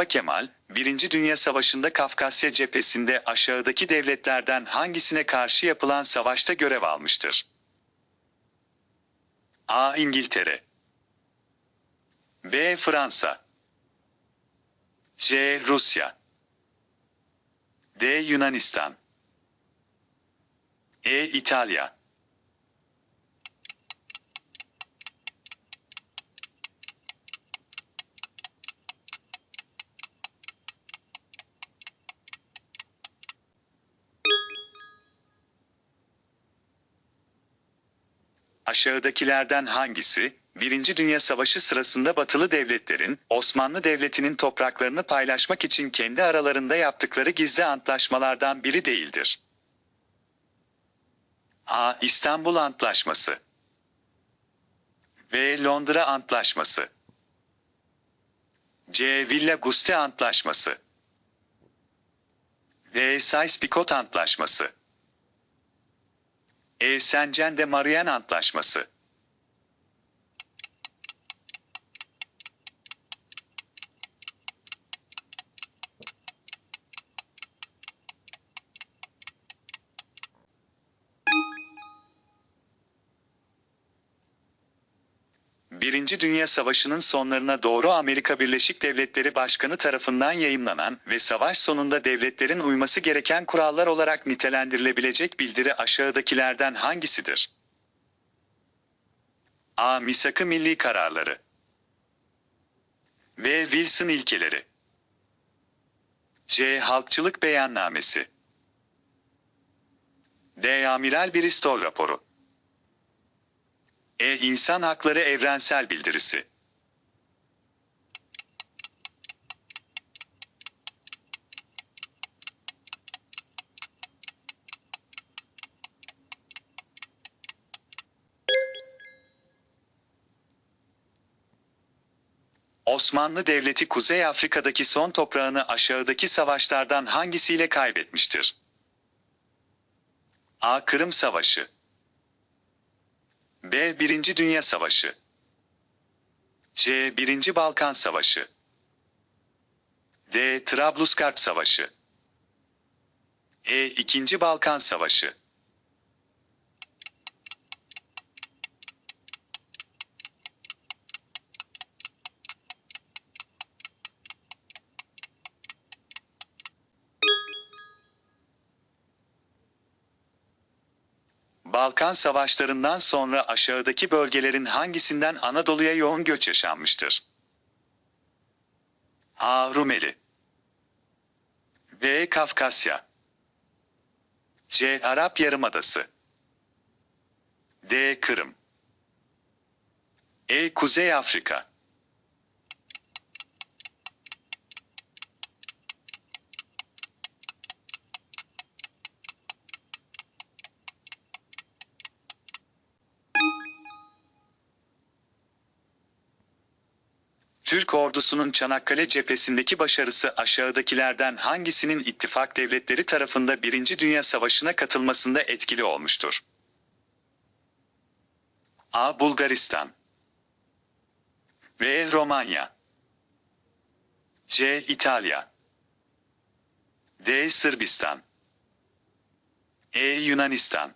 Mustafa Kemal, Birinci Dünya Savaşı'nda Kafkasya cephesinde aşağıdaki devletlerden hangisine karşı yapılan savaşta görev almıştır? A. İngiltere B. Fransa C. Rusya D. Yunanistan E. İtalya Aşağıdakilerden hangisi, Birinci Dünya Savaşı sırasında batılı devletlerin, Osmanlı Devleti'nin topraklarını paylaşmak için kendi aralarında yaptıkları gizli antlaşmalardan biri değildir? A. İstanbul Antlaşması B. Londra Antlaşması C. Villa Guste Antlaşması D. Sykes-Picot Antlaşması E. Saint-Jean de Maurienne Antlaşması Birinci Dünya Savaşı'nın sonlarına doğru Amerika Birleşik Devletleri Başkanı tarafından yayımlanan ve savaş sonunda devletlerin uyması gereken kurallar olarak nitelendirilebilecek bildiri aşağıdakilerden hangisidir? A. Misak-ı Milli Kararları B. Wilson İlkeleri C. Halkçılık Beyannamesi D. Amiral Bristol Raporu E. İnsan Hakları Evrensel Bildirisi Osmanlı Devleti Kuzey Afrika'daki son toprağını aşağıdaki savaşlardan hangisiyle kaybetmiştir? A. Kırım Savaşı B. Birinci Dünya Savaşı C. Birinci Balkan Savaşı D. Trablusgarp Savaşı E. İkinci Balkan Savaşı Balkan Savaşlarından sonra aşağıdaki bölgelerin hangisinden Anadolu'ya yoğun göç yaşanmıştır? A. Rumeli B. Kafkasya C. Arap Yarımadası D. Kırım E. Kuzey Afrika Türk ordusunun Çanakkale cephesindeki başarısı aşağıdakilerden hangisinin ittifak devletleri tarafında Birinci Dünya Savaşı'na katılmasında etkili olmuştur? A. Bulgaristan B. Romanya C. İtalya D. Sırbistan E. Yunanistan